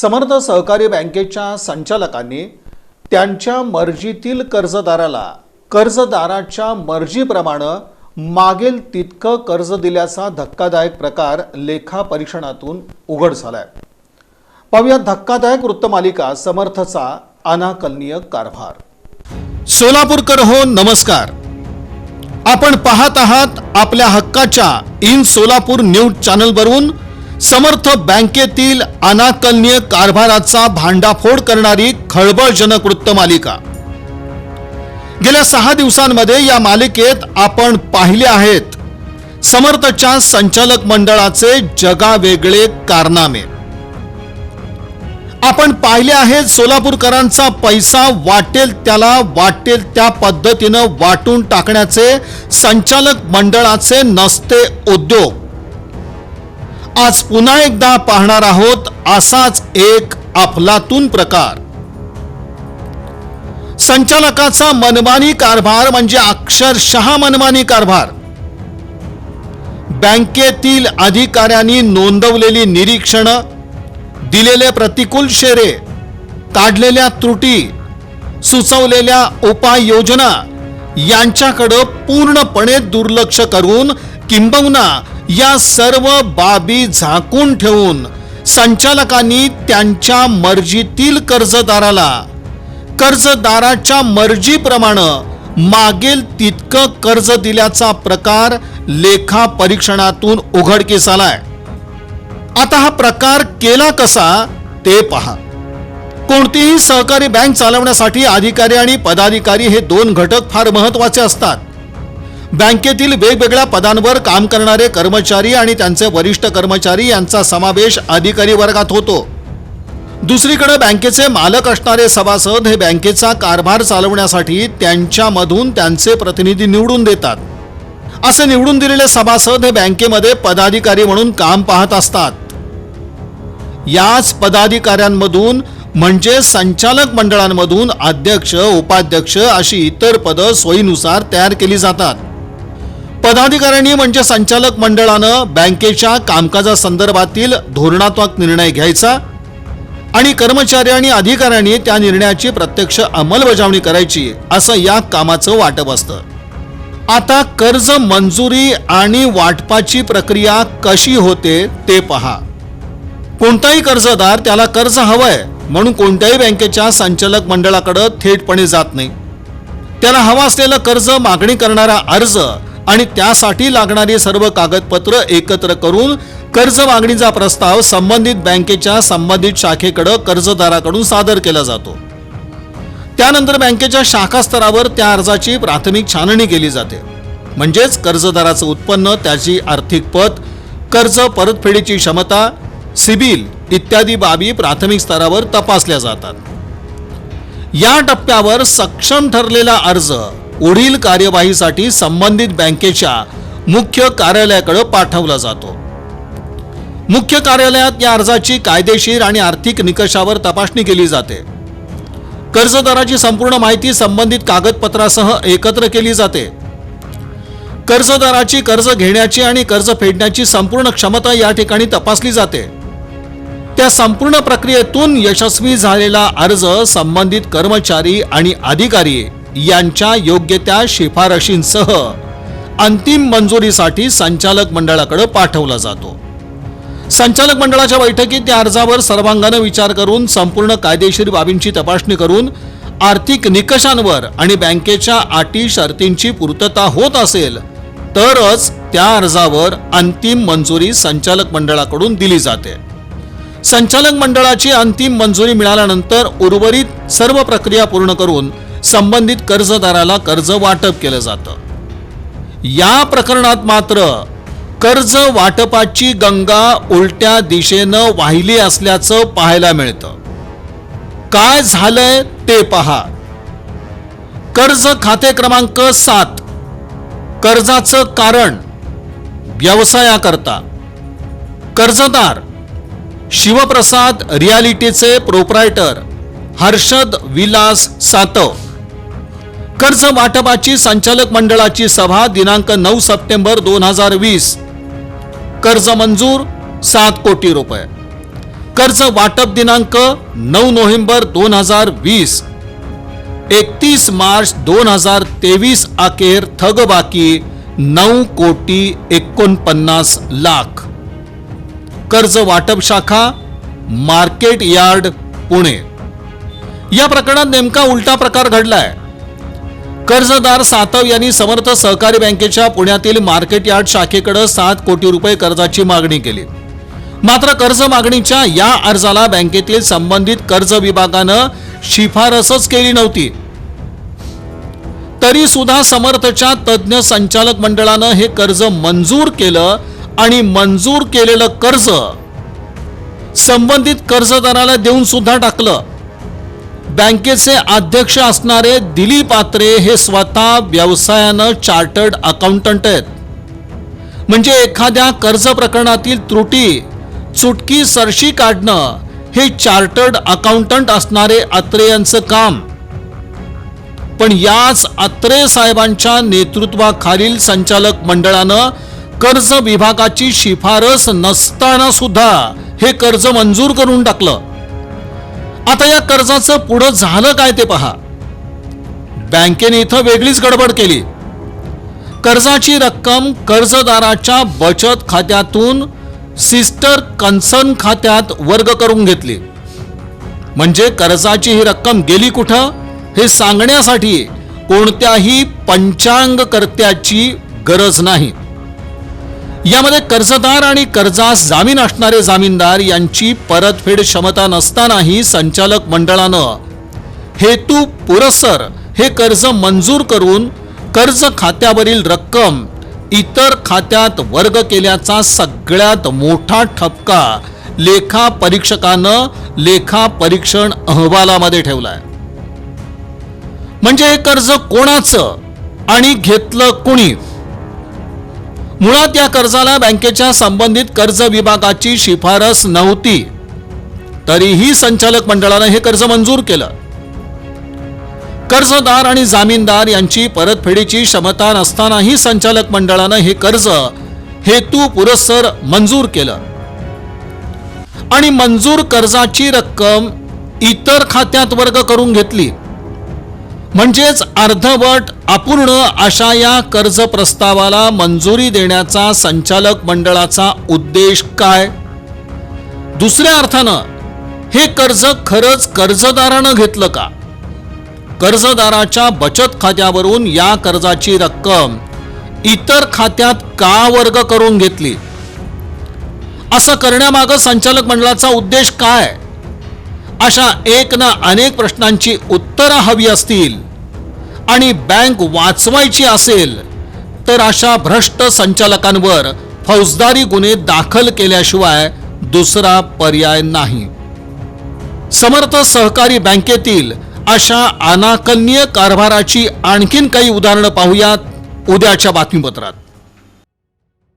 समर्थ सहकारी बँकेच्या संचालकांनी त्यांच्या मर्जीतील कर्जदाराला कर्जदाराच्या मर्जीप्रमाणे मागेल तितकं कर्ज दिल्याचा धक्कादायक प्रकार लेखा परीक्षणातून उघड झालाय. पाहूया धक्कादायक वृत्तमालिका समर्थचा अनाकलनीय कारभार. सोलापूरकर हो नमस्कार. आपण पाहत आहात आपल्या हक्काच्या इन सोलापूर न्यूज चॅनलवरून समर्थ बँकेतील अनाकलनीय कारभाराचा भांडाफोड करणारी खळबळजनक वृत्तमालिका गेल्या सहा दिवसांमध्ये या मालिकेत आपण पाहिले आहेत समर्थच्या संचालक मंडळाचे जगावेगळे कारनामे. आपण पाहिले आहेत सोलापूरकरांचा पैसा वाटेल त्याला वाटेल त्या पद्धतीनं वाटून टाकण्याचे संचालक मंडळाचे नसते उद्योग. आज पुन्हा एकदा पाहणार आहोत असाच एक अफलातून प्रकार. संचालकाचा मनमानी कारभार म्हणजे अक्षरशः मनमानी कारभार. बँकेतील अधिकाऱ्यांनी नोंदवलेली निरीक्षणं दिलेले प्रतिकूल शेरे काढलेल्या त्रुटी सुचवलेल्या उपाययोजना यांच्याकडं पूर्णपणे दुर्लक्ष करून किंबहुना या सर्व बाबी झाकून ठेवून संचालकांनी त्यांच्या मर्जीतील कर्जदाराला कर्जदाराच्या मर्जीप्रमाणे मागेल तितकं कर्ज दिल्याचा प्रकार लेखा परीक्षणातून उघडकीस आलाय आता हा प्रकार केला कसा ते पहा. कोणतीही सहकारी बँक चालवण्यासाठी अधिकारी आणि पदाधिकारी हे दोन घटक फार महत्त्वाचे असतात. बँकेतील वेगवेगळ्या पदांवर काम करणारे कर्मचारी आणि त्यांचे वरिष्ठ कर्मचारी यांचा समावेश अधिकारी वर्गात होतो. दुसरीकडे बँकेचे मालक असणारे सभासद हे बँकेचा कारभार चालवण्यासाठी त्यांच्यामधून त्यांचे प्रतिनिधी निवडून देतात. असे निवडून दिलेले सभासद हे बँकेमध्ये पदाधिकारी म्हणून काम पाहत असतात. याच पदाधिकाऱ्यांमधून म्हणजे संचालक मंडळांमधून अध्यक्ष उपाध्यक्ष अशी इतर पदं सोयीनुसार तयार केली जातात. पदाधिकाऱ्यांनी म्हणजे संचालक मंडळानं बँकेच्या कामकाजासंदर्भातील धोरणात्मक निर्णय घ्यायचा आणि कर्मचारी आणि अधिकाऱ्यांनी त्या निर्णयाची प्रत्यक्ष अंमलबजावणी करायची असं या कामाचं वाटप असतं. आता कर्ज मंजुरी आणि वाटपाची प्रक्रिया कशी होते ते पहा. कोणताही कर्जदार त्याला कर्ज हवंय म्हणून कोणत्याही बँकेच्या संचालक मंडळाकडे थेटपणे जात नाही. त्याला हवं असलेलं कर्ज मागणी करणारा अर्ज आणि त्यासाठी लागणारी सर्व कागदपत्र एकत्र करून कर्ज मागणीचा प्रस्ताव संबंधित बँकेच्या संबंधित शाखेकडे कर्जदाराकडून सादर केला जातो. त्यानंतर बँकेच्या शाखा स्तरावर त्या अर्जाची प्राथमिक छाननी केली जाते. म्हणजेच कर्जदाराचं उत्पन्न त्याची आर्थिक पत कर्ज परतफेडीची क्षमता सिबिल इत्यादी बाबी प्राथमिक स्तरावर तपासल्या जातात. या टप्प्यावर सक्षम ठरलेला अर्ज पुढील कार्यवाहीसाठी संबंधित बँकेच्या मुख्य कार्यालयाकडे पाठवला जातो. मुख्य कार्यालयात या अर्जाची कायदेशीर आणि आर्थिक निकषावर तपासणी केली जाते. कर्जदाराची संपूर्ण माहिती संबंधित कागदपत्रासह एकत्र केली जाते. कर्जदाराची कर्ज घेण्याची आणि कर्ज फेडण्याची संपूर्ण क्षमता या ठिकाणी तपासली जाते. त्या संपूर्ण प्रक्रियेतून यशस्वी झालेला अर्ज संबंधित कर्मचारी आणि अधिकारी यांच्या योग्य त्या शिफारशींसह अंतिम मंजुरीसाठी संचालक मंडळाकडे पाठवला जातो. संचालक मंडळाच्या बैठकीत त्या अर्जावर सर्वांगानं विचार करून संपूर्ण कायदेशीर बाबींची तपासणी करून आर्थिक निकषांवर आणि बँकेच्या अटी शर्तींची पूर्तता होत असेल तरच त्या अर्जावर अंतिम मंजुरी संचालक मंडळाकडून दिली जाते. संचालक मंडळाची अंतिम मंजुरी मिळाल्यानंतर उर्वरित सर्व प्रक्रिया पूर्ण करून संबंधित कर्जदाराला कर्ज वाटप केलं जातं. या प्रकरणात मात्र कर्ज वाटपाची गंगा उलट्या दिशेनं वाहिली असल्याचं पाहायला मिळतं. काय झालंय ते पहा. कर्ज खाते क्रमांक सात. कर्जाचं कारण व्यवसायाकरता. कर्जदार शिवप्रसाद रियालिटीचे प्रोप्रायटर हर्षद विलास सातव. कर्ज वाटपाची संचालक मंडळाची सभा दिनांक नऊ सप्टेंबर दोन हजार वीस. कर्ज मंजूर सात कोटी रुपये. कर्ज वाटप दिनांक नऊ नोव्हेंबर दोन हजार वीस. एकतीस मार्च दोन हजार तेवीस अखेर थगबाकी नऊ कोटी एकोणपन्नास लाख. कर्ज वाटप शाखा मार्केट यार्ड पुणे. या प्रकरणात नेमका उलटा प्रकार घडलाय. कर्जदार सातव यांनी समर्थ सहकारी बँकेच्या पुण्यातील मार्केट यार्ड शाखेकडे सात कोटी रुपये कर्जाची मागणी केली. मात्र कर्ज मागणीच्या या अर्जाला बँकेतील संबंधित कर्ज विभागानं शिफारसच केली नव्हती. तरी सुद्धा समर्थच्या तज्ज्ञ संचालक मंडळानं हे कर्ज मंजूर केलं आणि मंजूर केलेलं कर्ज संबंधित कर्जदाराला देऊन सुद्धा टाकलं. बँकेचे अध्यक्ष असणारे दिलीप आत्रे हे स्वतः व्यवसायानं चार्टर्ड अकाउंटंट आहेत. म्हणजे एखाद्या कर्ज प्रकरणातील त्रुटी चुटकी सरशी काढणं हे चार्टर्ड अकाउंटंट असणारे अत्रे यांचं काम. पण याच अत्रे साहेबांच्या नेतृत्वाखालील संचालक मंडळानं कर्ज विभागाची शिफारस नसताना सुद्धा हे कर्ज मंजूर करून टाकलं. आता या कर्जाचं पुढं झालं काय ते पहा. बँकेने इथं वेगळीच गडबड केली. कर्जाची रक्कम कर्जदाराच्या बचत खात्यातून सिस्टर कन्सर्न खात्यात वर्ग करून घेतली. म्हणजे कर्जाची ही रक्कम गेली कुठं? हे सांगण्यासाठी कोणत्याही पंचांगकर्त्याची गरज नाही. यामध्ये कर्जदार आणि कर्जास जामीन असणारे जामीनदार यांची परतफेड क्षमता नसतानाही संचालक मंडळानं हेतू पुरस्सर हे कर्ज मंजूर करून कर्ज खात्यावरील रक्कम इतर खात्यात वर्ग केल्याचा सगळ्यात मोठा ठपका लेखा परीक्षकानं लेखा परीक्षण अहवालामध्ये ठेवलाय. म्हणजे हे कर्ज कोणाचं आणि घेतलं कुणी? मुळात या कर्जाला बँकेच्या संबंधित कर्ज विभागाची शिफारस नव्हती. तरीही संचालक मंडळानं हे कर्ज मंजूर केलं. कर्जदार आणि जामीनदार यांची परतफेडीची क्षमता नसतानाही संचालक मंडळानं हे कर्ज हेतू पुरस्सर मंजूर केलं. आणि मंजूर कर्जाची रक्कम इतर खात्यात वर्ग करून घेतली. म्हणजेच अर्धवट अपूर्ण अशा या कर्ज प्रस्तावाला मंजुरी देण्याचा संचालक मंडळाचा उद्देश काय? दुसऱ्या अर्थानं हे कर्ज खरंच कर्जदारानं घेतलं का? कर्जदाराच्या बचत खात्यावरून या कर्जाची रक्कम इतर खात्यात का वर्ग करून घेतली? असं करण्यामागं संचालक मंडळाचा उद्देश काय? अशा एक ना अनेक प्रश्नांची उत्तरं हवी असतील आणि बँक वाचवायची असेल तर अशा भ्रष्ट संचालकांवर फौजदारी गुन्हे दाखल केल्याशिवाय दुसरा पर्याय नाही. समर्थ सहकारी बँकेतील अशा अनाकलनीय कारभाराची आणखीन काही उदाहरणं पाहूयात उद्याच्या बातमीपत्रात.